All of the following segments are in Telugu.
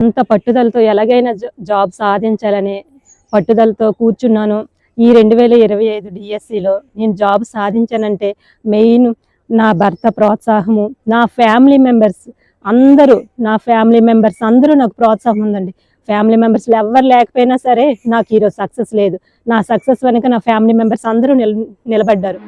అంత పట్టుదలతో ఎలాగైనా జా- జాబ్ సాధించాలని పట్టుదలతో కూర్చున్నాను. ఈ రెండు వేల ఇరవై ఐదు డిఎస్సిలో నేను జాబ్ సాధించానంటే మెయిన్ నా భర్త ప్రోత్సాహము నా ఫ్యామిలీ మెంబర్స్ అందరూ నా ఫ్యామిలీ మెంబర్స్ అందరూ నాకు ప్రోత్సాహం ఉందండి. ఫ్యామిలీ మెంబర్స్లో ఎవరు లేకపోయినా సరే నాకు ఈరోజు సక్సెస్ లేదు. నా సక్సెస్ వెనుక నా ఫ్యామిలీ మెంబర్స్ అందరూ నిలబడ్డారు.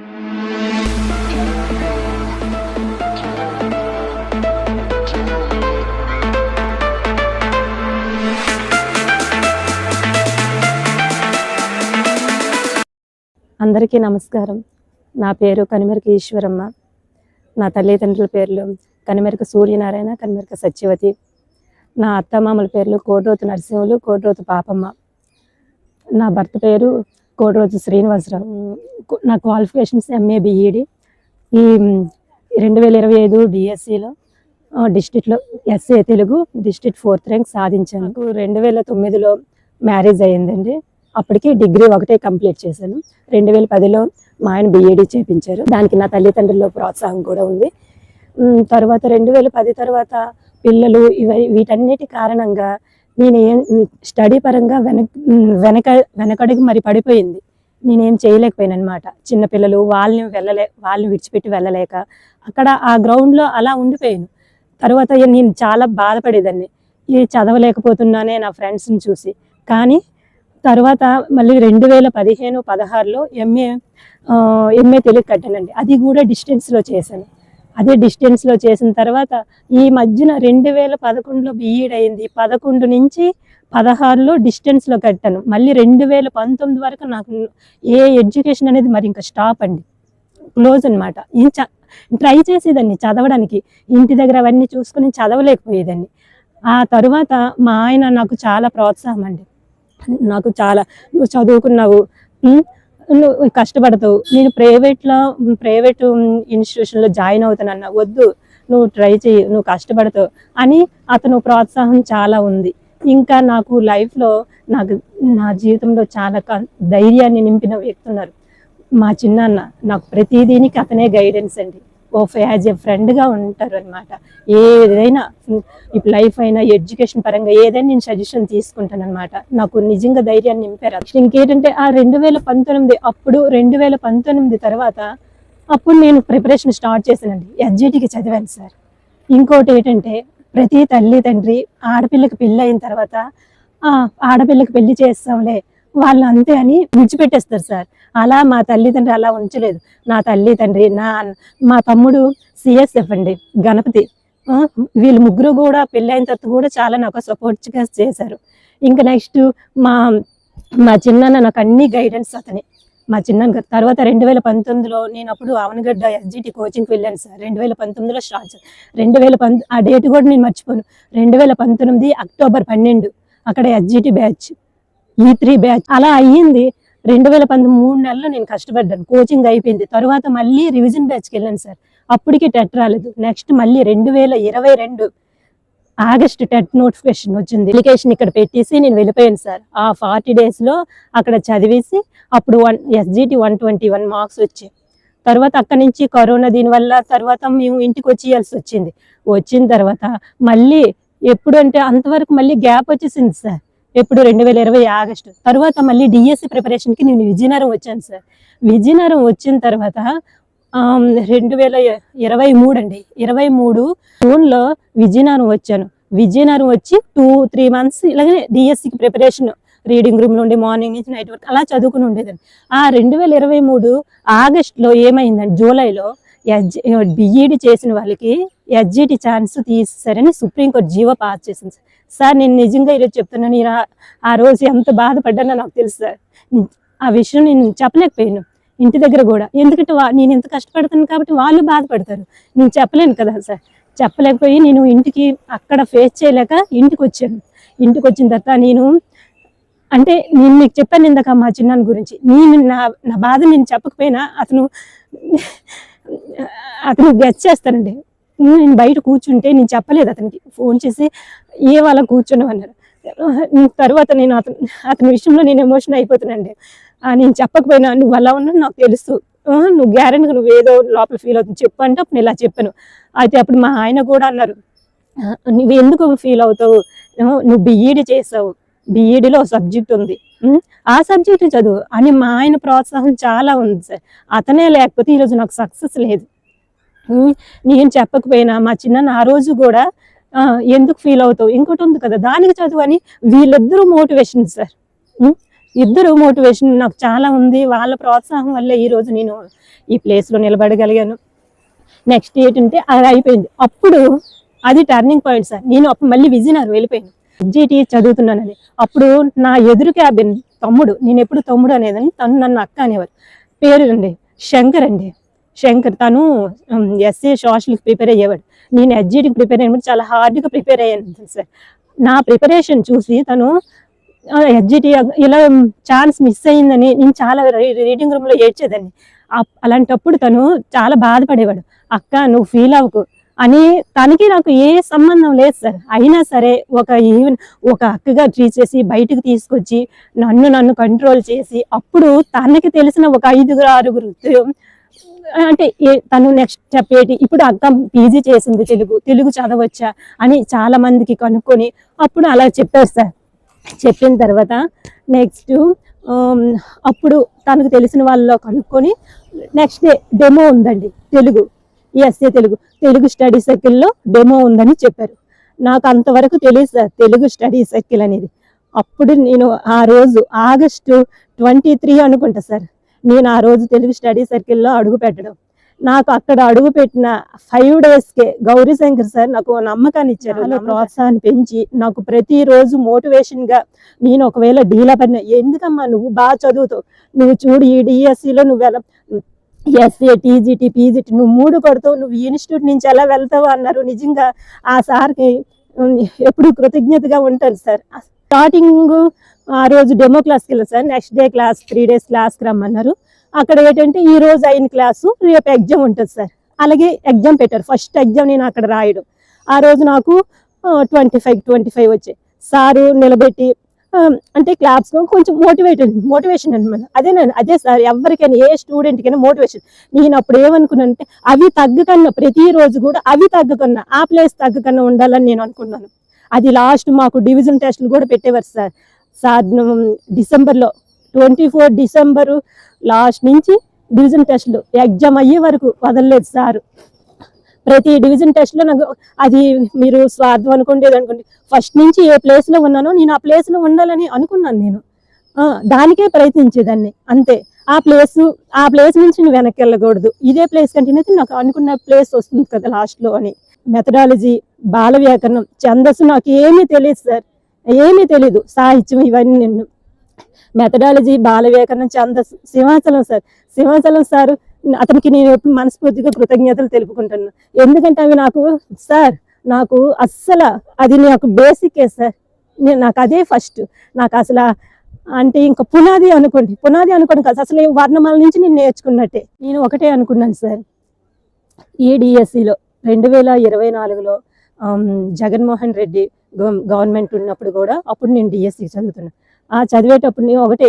అందరికీ నమస్కారం. నా పేరు కనిమెరక ఈశ్వరమ్మ. నా తల్లిదండ్రుల పేర్లు కనిమెరక సూర్యనారాయణ కనిమెరక సత్యవతి. నా అత్తమామల పేర్లు కోడ్రోతు నరసింహులు కోడ్రోతు పాపమ్మ. నా భర్త పేరు కోడ్రోతు శ్రీనివాసరావు. నా క్వాలిఫికేషన్స్ ఎంఏ బిఈడి. ఈ రెండు వేల ఇరవై ఐదు డిఎస్సిలో డిస్ట్రిక్ట్లో SA Telugu district fourth rank సాధించాను. రెండు వేల తొమ్మిదిలో మ్యారేజ్ అయ్యిందండి. అప్పటికి డిగ్రీ ఒకటే కంప్లీట్ చేశాను. రెండు వేల పదిలో మా ఆయన బీఏడీ చేపించారు. దానికి నా తల్లిదండ్రుల ప్రోత్సాహం కూడా ఉంది. తర్వాత రెండు వేల పది తర్వాత పిల్లలు ఇవి వీటన్నిటి కారణంగా నేను ఏం స్టడీ పరంగా వెనక వెనక వెనకడుగు మరి పడిపోయింది. నేనేం చేయలేకపోయాను అనమాట చిన్నపిల్లలు వాళ్ళని వెళ్ళలే వాళ్ళని విడిచిపెట్టి వెళ్ళలేక అక్కడ ఆ గ్రౌండ్లో అలా ఉండిపోయాను. తర్వాత నేను చాలా బాధపడేదాన్ని. ఇది చదవలేకపోతున్నానే నా ఫ్రెండ్స్ని చూసి. కానీ తర్వాత మళ్ళీ రెండు వేల పదిహేను పదహారులో ఎంఏ ఎంఏ తెలుగు కట్టానండి. అది కూడా డిస్టెన్స్లో చేశాను. అదే డిస్టెన్స్లో చేసిన తర్వాత ఈ మధ్యన రెండు వేల పదకొండులో బీఈడ్ అయింది. పదకొండు నుంచి పదహారులో డిస్టెన్స్లో కట్టాను. మళ్ళీ రెండు వేల పంతొమ్మిది వరకు నాకు ఏ ఎడ్యుకేషన్ అనేది మరి ఇంకా స్టాప్ అండి. క్లోజ్ అనమాట ట్రై చేసేదాన్ని చదవడానికి. ఇంటి దగ్గర అవన్నీ చూసుకుని చదవలేకపోయేదాన్ని. ఆ తర్వాత మా ఆయన నాకు చాలా ప్రోత్సాహం అండి. నాకు చాలా నువ్వు చదువుకున్నావు నువ్వు కష్టపడతావు నేను ప్రైవేట్లో ప్రైవేట్ ఇన్స్టిట్యూషన్లో జాయిన్ అవుతానన్న వద్దు నువ్వు ట్రై చేయి నువ్వు కష్టపడతావు అని అతను ప్రోత్సాహం చాలా ఉంది. ఇంకా నాకు లైఫ్లో నాకు నా జీవితంలో చాలా ధైర్యాన్ని నింపిన వ్యక్తున్నారు మా చిన్నాన్న. నాకు ప్రతిదీనికి అతనే గైడెన్స్ అండి. ఓ యాజ్ ఎ ఫ్రెండ్గా ఉంటారు అనమాట ఏదైనా ఇప్పుడు లైఫ్ అయినా ఎడ్యుకేషన్ పరంగా ఏదైనా నేను సజెషన్ తీసుకుంటాను అనమాట నాకు నిజంగా ధైర్యాన్ని నింపారు. ఇంకేంటంటే ఆ రెండు వేల పంతొమ్మిది అప్పుడు రెండు వేల పంతొమ్మిది తర్వాత అప్పుడు నేను ప్రిపరేషన్ స్టార్ట్ చేశానండి. ఎస్జిటికి చదివాను సార్. ఇంకోటి ఏంటంటే ప్రతి తల్లి తండ్రి ఆడపిల్లకి పెళ్ళి అయిన తర్వాత ఆడపిల్లకి పెళ్ళి చేస్తాంలే వాళ్ళు అంతే అని విడిచిపెట్టేస్తారు సార్. అలా మా తల్లిదండ్రి అలా ఉంచలేదు. నా తల్లి తండ్రి నా మా తమ్ముడు సిఎస్ఎఫ్ అండి గణపతి. వీళ్ళు ముగ్గురు కూడా పెళ్ళైన తర్వాత కూడా చాలా నాకు సపోర్ట్గా చేశారు. ఇంకా నెక్స్ట్ మా మా చిన్నాన్న నాకు అన్ని గైడెన్స్ అతనే. మా చిన్న తర్వాత రెండు వేల పంతొమ్మిదిలో నేను అప్పుడు అవనగడ్డ ఎస్జిటి కోచింగ్కి వెళ్ళాను సార్. రెండు వేల పంతొమ్మిదిలో స్టార్ట్ రెండు వేల ఆ డేట్ కూడా నేను మర్చిపోను. రెండు వేల పంతొమ్మిది అక్టోబర్ పన్నెండు అక్కడ ఎస్జిటి బ్యాచ్ ఈ త్రీ బ్యాచ్ అలా అయ్యింది. రెండు వేల పంతొమ్మిది మూడు నెలలు నేను కష్టపడ్డాను. కోచింగ్ అయిపోయింది. తర్వాత మళ్ళీ రివిజన్ బ్యాచ్కి వెళ్ళాను సార్. అప్పటికి టెట్ రాలేదు. నెక్స్ట్ మళ్ళీ రెండు వేల ఇరవై రెండు ఆగస్ట్ టెట్ నోటిఫికేషన్ వచ్చింది. అప్లికేషన్ ఇక్కడ పెట్టేసి నేను వెళ్ళిపోయాను సార్. ఆ ఫార్టీ డేస్లో అక్కడ చదివేసి అప్పుడు one SGT one twenty one marks వచ్చాయి. తర్వాత అక్కడి నుంచి కరోనా దీనివల్ల తర్వాత మేము ఇంటికి వచ్చేయాల్సి వచ్చింది. వచ్చిన తర్వాత మళ్ళీ ఎప్పుడు అంటే అంతవరకు మళ్ళీ గ్యాప్ వచ్చేసింది సార్. ఎప్పుడు రెండు వేల ఇరవై ఆగస్టు. తర్వాత మళ్ళీ డిఎస్సి ప్రిపరేషన్కి నేను విజయనగరం వచ్చాను సార్. విజయనగరం వచ్చిన తర్వాత రెండు వేల ఇరవై మూడు అండి. ఇరవై మూడు జూన్లో విజయనగరం వచ్చాను. విజయనగరం వచ్చి టూ త్రీ మంత్స్ ఇలాగే డిఎస్సికి ప్రిపరేషన్ రీడింగ్ రూమ్ నుండి మార్నింగ్ నుంచి నైట్ వరకు అలా చదువుకుని ఉండేదండి ఆ రెండు వేల ఇరవై మూడు ఆగస్టులో ఏమైందండి జూలైలో బిఈడి చేసిన వాళ్ళకి ఎస్జిటి ఛాన్స్ తీసేసారని సుప్రీంకోర్టు జీవో పాస్ చేసింది సార్. సార్ నేను నిజంగా ఈరోజు చెప్తున్నాను నేను ఆ- రోజు ఎంత బాధపడ్డానో నాకు తెలుసు సార్. ఆ విషయం నేను చెప్పలేకపోయాను ఇంటి దగ్గర కూడా. ఎందుకంటే వా- నేను ఎంత కష్టపడుతున్నాను కాబట్టి వాళ్ళు బాధపడతారు. నేను చెప్పలేను కదా సార్. చెప్పలేకపోయి నేను ఇంటికి అక్కడ ఫేస్ చేయలేక ఇంటికి వచ్చాను. ఇంటికి వచ్చిన తర్వాత నేను అంటే నేను మీకు చెప్పాను ఇందాక మా చిన్నాన్న గురించి. నేను నా నా బాధ నేను చెప్పకపోయినా అతను అతను గెస్ చేస్తానండి నేను బయట కూర్చుంటే నేను చెప్పలేదు అతనికి. ఫోన్ చేసి ఏ వాళ్ళ కూర్చున్నామన్నారు తర్వాత నేను అతను అతని విషయంలో నేను ఎమోషన్ అయిపోతున్నాండి నేను చెప్పకపోయినా నువ్వు అలా ఉన్నా నాకు తెలుసు. నువ్వు గ్యారెంటీగా నువ్వు ఏదో లోపల ఫీల్ అవుతుంది. చెప్పు అంటే అప్పుడు నేను ఇలా చెప్పాను. అయితే అప్పుడు మా ఆయన కూడా అన్నారు. నువ్వు ఎందుకు ఫీల్ అవుతావు? నువ్వు నువ్వు బిఈడి చేసావు. బిఈడిలో సబ్జెక్ట్ ఉంది. ఆ సబ్జెక్ట్ చదువు. అని మా ఆయన ప్రోత్సాహం చాలా ఉంది సార్. అతనే లేకపోతే ఈరోజు నాకు సక్సెస్ లేదు. నేను చెప్పకపోయినా మా చిన్న ఆ రోజు కూడా ఎందుకు ఫీల్ అవుతావు? ఇంకోటి ఉంది కదా దానికి చదువు అని వీళ్ళిద్దరూ మోటివేషన్ సార్. ఇద్దరు మోటివేషన్ నాకు చాలా ఉంది. వాళ్ళ ప్రోత్సాహం వల్లే ఈరోజు నేను ఈ ప్లేస్లో నిలబడగలిగాను. నెక్స్ట్ ఏంటంటే అది అయిపోయింది. అప్పుడు అది టర్నింగ్ పాయింట్ సార్. నేను అప్పుడు మళ్ళీ విజయనగరం వెళ్ళిపోయాను. జీటీ చదువుతున్నానని. అప్పుడు నా ఎదురు క్యాబిన్ తమ్ముడు నేను ఎప్పుడు తమ్ముడు అనేదని తను నన్ను అక్క అనేవారు. పేరు అండి శంకర్ అండి. శంకర్ తను ఎస్ఏ సోషల్కి ప్రిపేర్ అయ్యేవాడు. నేను ఎస్జీటీకి ప్రిపేర్ అయినప్పుడు చాలా హార్డ్గా ప్రిపేర్ అయ్యాను సార్ నా ప్రిపరేషన్ చూసి తను ఎస్జిటి ఇలా ఛాన్స్ మిస్ అయిందని నేను చాలా రీడింగ్ రూమ్లో ఏడ్చేదాన్ని. అప్- అలాంటప్పుడు తను చాలా బాధపడేవాడు. అక్క నువ్వు ఫీల్ అవ్వకు. అని తనకి నాకు ఏ సంబంధం లేదు సార్. అయినా సరే ఒక ఈవెన్ ఒక అక్కగా ట్రీట్ చేసి బయటకు తీసుకొచ్చి నన్ను నన్ను కంట్రోల్ చేసి అప్పుడు తనకి తెలిసిన ఒక ఐదుగురు ఆరుగురు అంటే తను నెక్స్ట్ చెప్పేటి ఇప్పుడు అక్క పీజీ చేసింది తెలుగు తెలుగు చదవచ్చా అని చాలా మందికి కనుక్కొని అప్పుడు అలా చెప్పారు సార్. చెప్పిన తర్వాత నెక్స్ట్ అప్పుడు తనకు తెలిసిన వాళ్ళలో కనుక్కొని నెక్స్ట్ డే డెమో ఉందండి తెలుగు. ఎస్ఏ తెలుగు తెలుగు స్టడీ సర్కిల్లో డెమో ఉందని చెప్పారు. నాకు అంతవరకు తెలియదు సార్ తెలుగు స్టడీ సర్కిల్ అనేది. అప్పుడు నేను ఆ రోజు ఆగస్టు ట్వంటీ త్రీ అనుకుంటా సార్ నేను ఆ రోజు తెలుగు స్టడీ సర్కిల్లో అడుగు పెట్టడం. నాకు అక్కడ అడుగు పెట్టిన ఫైవ్ డేస్కే గౌరీ శంకర్ సార్ నాకు నమ్మకాన్ని ఇచ్చారు. ప్రోత్సాహాన్ని పెంచి నాకు ప్రతిరోజు మోటివేషన్గా నేను ఒకవేళ డీలా పడిన ఎందుకమ్మా నువ్వు బాగా చదువుతావు? నువ్వు చూడు ఈ డిఎస్సిలో నువ్వు ఎలా ఎస్ఏ టీజీటీ పీజీటీ నువ్వు మూడు కొడతావు నువ్వు ఇన్స్టిట్యూట్ నుంచి ఎలా వెళ్తావు అన్నారు. నిజంగా ఆ సార్కి ఎప్పుడు కృతజ్ఞతగా ఉంటాను సార్. స్టార్టింగ్ ఆ రోజు డెమో క్లాస్కి వెళ్ళాను sir. Next day class three days క్లాస్కి రమ్మన్నారు. అక్కడ ఏంటంటే ఈ రోజు అయిన క్లాసు రేపు ఎగ్జామ్ ఉంటుంది సార్. అలాగే ఎగ్జామ్ పెట్టారు. ఫస్ట్ ఎగ్జామ్ నేను అక్కడ రాయడం. ఆ రోజు నాకు ట్వంటీ ఫైవ్ ట్వంటీ ఫైవ్ వచ్చాయి. సారు నిలబెట్టి అంటే క్లాప్స్ కొంచెం మోటివేటెడ్ మోటివేషన్ అనమాట అదే నేను అదే సార్ ఎవరికైనా ఏ స్టూడెంట్కైనా మోటివేషన్. నేను అప్పుడు ఏమనుకున్నానంటే అవి తగ్గకన్నా ప్రతిరోజు కూడా అవి తగ్గకన్నా ఆ ప్లేస్ తగ్గకన్నా ఉండాలని నేను అనుకున్నాను. అది లాస్ట్ మాకు డివిజన్ టెస్ట్లు కూడా పెట్టేవారు సార్. సార్ డిసెంబర్లో ట్వంటీ ఫోర్ డిసెంబరు లాస్ట్ నుంచి డివిజన్ టెస్ట్లు ఎగ్జామ్ అయ్యే వరకు వదలలేదు సార్. ప్రతి డివిజన్ టెస్ట్లో నాకు అది మీరు స్వార్థం అనుకోండి అనుకోండి. ఫస్ట్ నుంచి ఏ ప్లేస్లో ఉన్నానో నేను ఆ ప్లేస్లో ఉండాలని అనుకున్నాను నేను. ఆ, దానికే ప్రయత్నించేదాన్ని అంతే. ఆ ప్లేస్ ఆ ప్లేస్ నుంచి నువ్వు వెనక్కి వెళ్ళకూడదు. ఇదే ప్లేస్ కంటిన్యూ అయితే నాకు అనుకున్న ప్లేస్ వస్తుంది కదా లాస్ట్లో అని. మెథడాలజీ బాల వ్యాకరణం ఛందస్సు నాకు ఏమీ తెలియదు సార్. ఏమీ తెలీదు. సాహిత్యం ఇవన్నీ నిన్ను మెథడాలజీ బాల వ్యాకరణం ఛందస్సు సింహాచలం సార్. సింహాచలం సార్ అతనికి నేను ఎప్పుడు మనస్ఫూర్తిగా కృతజ్ఞతలు తెలుపుకుంటున్నాను ఎందుకంటే అవి నాకు సార్ నాకు అస్సలు అది నాకు బేసికే సార్. నేను నాకు అదే ఫస్ట్ నాకు అసలు అంటే ఇంకా పునాది అనుకోండి పునాది అనుకోండి కాదు అసలు వర్ణమాల నుంచి నేను నేర్చుకున్నట్టే. నేను ఒకటే అనుకున్నాను సార్. ఈడిఎస్సిలో డిఎస్సిలో రెండు వేల ఇరవై నాలుగులో జగన్మోహన్ రెడ్డి గవర్నమెంట్ ఉన్నప్పుడు కూడా అప్పుడు నేను డిఎస్సి చదువుతున్నాను ఆ చదివేటప్పుడు నేను ఒకటే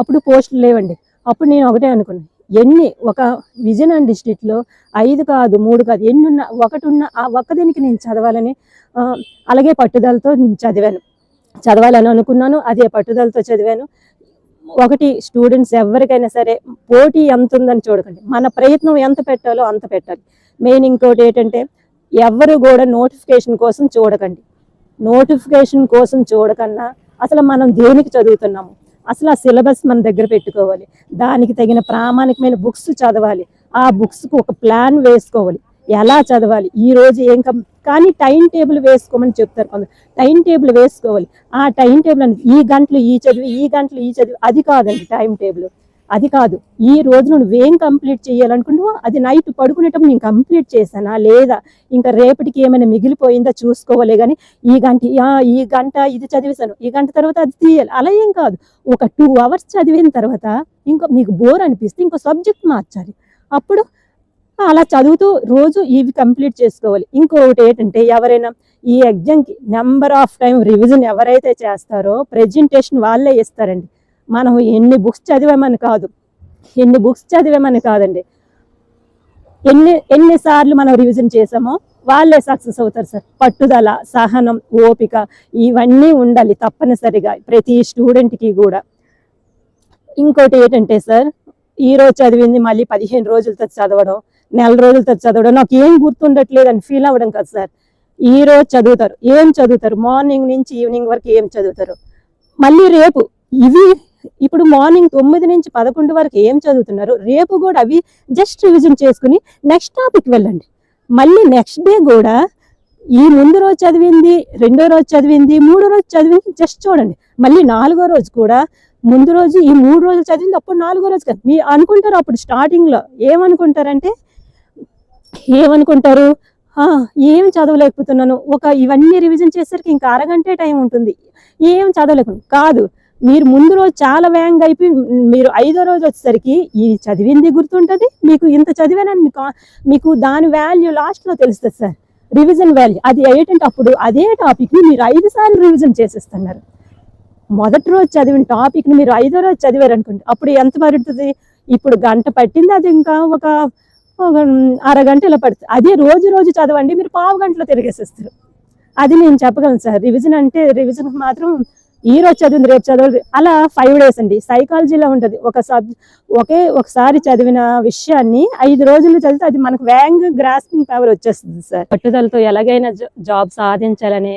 అప్పుడు పోస్టులు లేవండి. అప్పుడు నేను ఒకటే అనుకున్నాను ఎన్ని ఒక విజయనగరం డిస్టిక్లో ఐదు కాదు మూడు కాదు ఎన్ని ఉన్నా ఒకటి ఉన్న ఆ ఒక్కదానికి నేను చదవాలని అలాగే పట్టుదలతో చదివాను. చదవాలని అనుకున్నాను అదే పట్టుదలతో చదివాను. ఒకటి స్టూడెంట్స్ ఎవరికైనా సరే పోటీ ఎంత ఉందని చూడకండి. మన ప్రయత్నం ఎంత పెట్టాలో అంత పెట్టాలి. మెయిన్ ఇంకోటి ఏంటంటే ఎవరు కూడా నోటిఫికేషన్ కోసం చూడకండి. నోటిఫికేషన్ కోసం చూడకన్నా అసలు మనం దేనికి చదువుతున్నాము? అసలు ఆ సిలబస్ మన దగ్గర పెట్టుకోవాలి. దానికి తగిన ప్రామాణికమైన బుక్స్ చదవాలి. ఆ బుక్స్కు ఒక ప్లాన్ వేసుకోవాలి. ఎలా చదవాలి? ఈ రోజు ఏం కానీ టైం టేబుల్ వేసుకోమని చెప్తారు కొందరు. టైం టేబుల్ వేసుకోవాలి. ఆ టైం టేబుల్ అనేది ఈ గంటలు ఈ చదివి ఈ గంటలు ఈ చదివి అది కాదండి టైం టేబుల్. అది కాదు. ఈ రోజు నువ్వేం కంప్లీట్ చేయాలనుకుంటున్నావు అది నైట్ పడుకునేటప్పుడు నేను కంప్లీట్ చేశానా లేదా? ఇంకా రేపటికి ఏమైనా మిగిలిపోయిందా చూసుకోవాలి కానీ ఈ గంట ఈ గంట ఇది చదివేశాను ఈ గంట తర్వాత అది తీయాలి. అలా ఏం కాదు. ఒక టూ అవర్స్ చదివిన తర్వాత ఇంకో మీకు బోర్ అనిపిస్తే ఇంకో సబ్జెక్ట్ మార్చాలి. అప్పుడు అలా చదువుతూ రోజు ఇవి కంప్లీట్ చేసుకోవాలి. ఇంకొకటి ఏంటంటే ఎవరైనా ఈ ఎగ్జామ్కి నెంబర్ ఆఫ్ టైం రివిజన్ ఎవరైతే చేస్తారో ప్రెజెంటేషన్ వాళ్ళే ఇస్తారండి. మనం ఎన్ని బుక్స్ చదివామని కాదు. ఎన్ని బుక్స్ చదివామని కాదండి. ఎన్ని ఎన్నిసార్లు మనం రివిజన్ చేసామో వాళ్ళే సక్సెస్ అవుతారు సార్. పట్టుదల సహనం ఓపిక ఇవన్నీ ఉండాలి తప్పనిసరిగా ప్రతి స్టూడెంట్కి కూడా. ఇంకోటి ఏంటంటే సార్ ఈ రోజు చదివింది మళ్ళీ పదిహేను రోజులతో చదవడం నెల రోజులతో చదవడం నాకు ఏం గుర్తుండట్లేదు అని ఫీల్ అవ్వడం కాదు సార్. ఈ రోజు చదువుతారు. ఏం చదువుతారు? మార్నింగ్ నుంచి ఈవినింగ్ వరకు ఏం చదువుతారు? మళ్ళీ రేపు ఇవి ఇప్పుడు మార్నింగ్ తొమ్మిది నుంచి పదకొండు వరకు ఏం చదువుతున్నారు? రేపు కూడా అవి జస్ట్ రివిజన్ చేసుకుని నెక్స్ట్ టాపిక్ వెళ్ళండి. మళ్ళీ నెక్స్ట్ డే కూడా ఈ ముందు రోజు చదివింది రెండో రోజు చదివింది మూడో రోజు చదివింది జస్ట్ చూడండి. మళ్ళీ నాలుగో రోజు కూడా ముందు రోజు ఈ మూడు రోజులు చదివింది అప్పుడు నాలుగో రోజు కాదు. మీ అనుకుంటారు అప్పుడు స్టార్టింగ్లో ఏమనుకుంటారంటే ఏమనుకుంటారు? ఏం చదవలేకపోతున్నాను. ఒక ఇవన్నీ రివిజన్ చేసరికి ఇంకా అరగంటే టైం ఉంటుంది. ఏం చదవలేకుండా కాదు మీరు ముందు రోజు చాలా వేగంగా అయిపోయి మీరు ఐదో రోజు వచ్చేసరికి ఈ చదివింది గుర్తుంటుంది? మీకు ఇంత చదివానని మీకు మీకు దాని వాల్యూ లాస్ట్లో తెలుస్తుంది సార్. రివిజన్ వాల్యూ అది ఏంటంటే అప్పుడు అదే టాపిక్ని మీరు ఐదు సార్లు రివిజన్ చేసేస్తున్నారు. మొదటి రోజు చదివిన టాపిక్ని మీరు ఐదో రోజు చదివారు అనుకోండి. అప్పుడు ఎంత పడుతుంది? ఇప్పుడు గంట పట్టింది అది ఇంకా ఒక ఒక అరగంట ఇలా పడుతుంది. అదే రోజు రోజు చదవండి మీరు పావు గంటలో తిరిగేసేస్తారు. అది నేను చెప్పగలను సార్. రివిజన్ అంటే రివిజన్ మాత్రం ఈ రోజు చదివింది రేపు చదవదు. అలా ఫైవ్ డేస్ అండి. సైకాలజీలో ఉంటుంది. ఒక సబ్ ఒకే ఒకసారి చదివిన విషయాన్ని ఐదు రోజులు చదివితే అది మనకు వేగంగా గ్రాస్పింగ్ పవర్ వచ్చేస్తుంది సార్. పట్టుదలతో ఎలాగైనా జాబ్ సాధించాలని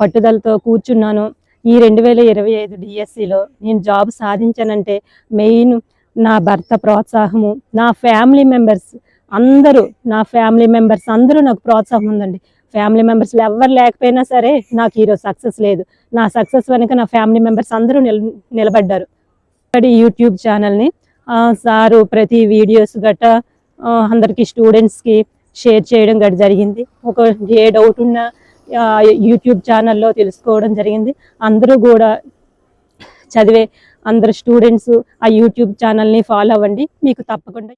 పట్టుదలతో కూర్చున్నాను. ఈ రెండు వేల ఇరవై ఐదు డిఎస్సిలో నేను జాబ్ సాధించానంటే మెయిన్ నా భర్త ప్రోత్సాహము నా ఫ్యామిలీ మెంబర్స్ అందరూ నా ఫ్యామిలీ మెంబర్స్ అందరూ నాకు ప్రోత్సాహం ఉందండి. ఫ్యామిలీ మెంబర్స్ ఎవరు లేకపోయినా సరే నాకు ఈరోజు సక్సెస్ లేదు. నా సక్సెస్ వెనుక నా ఫ్యామిలీ మెంబర్స్ అందరూ నిల నిలబడ్డారు. ఇక్కడ యూట్యూబ్ ఛానల్ని సారు ప్రతి వీడియోస్ గట్ట అందరికీ స్టూడెంట్స్కి షేర్ చేయడం గట్ట జరిగింది. ఒక ఏ డౌట్ ఉన్నా యూట్యూబ్ ఛానల్లో తెలుసుకోవడం జరిగింది. అందరూ కూడా చదివే అందరు స్టూడెంట్స్ ఆ యూట్యూబ్ ఛానల్ని ఫాలో అవ్వండి. మీకు తప్పకుండా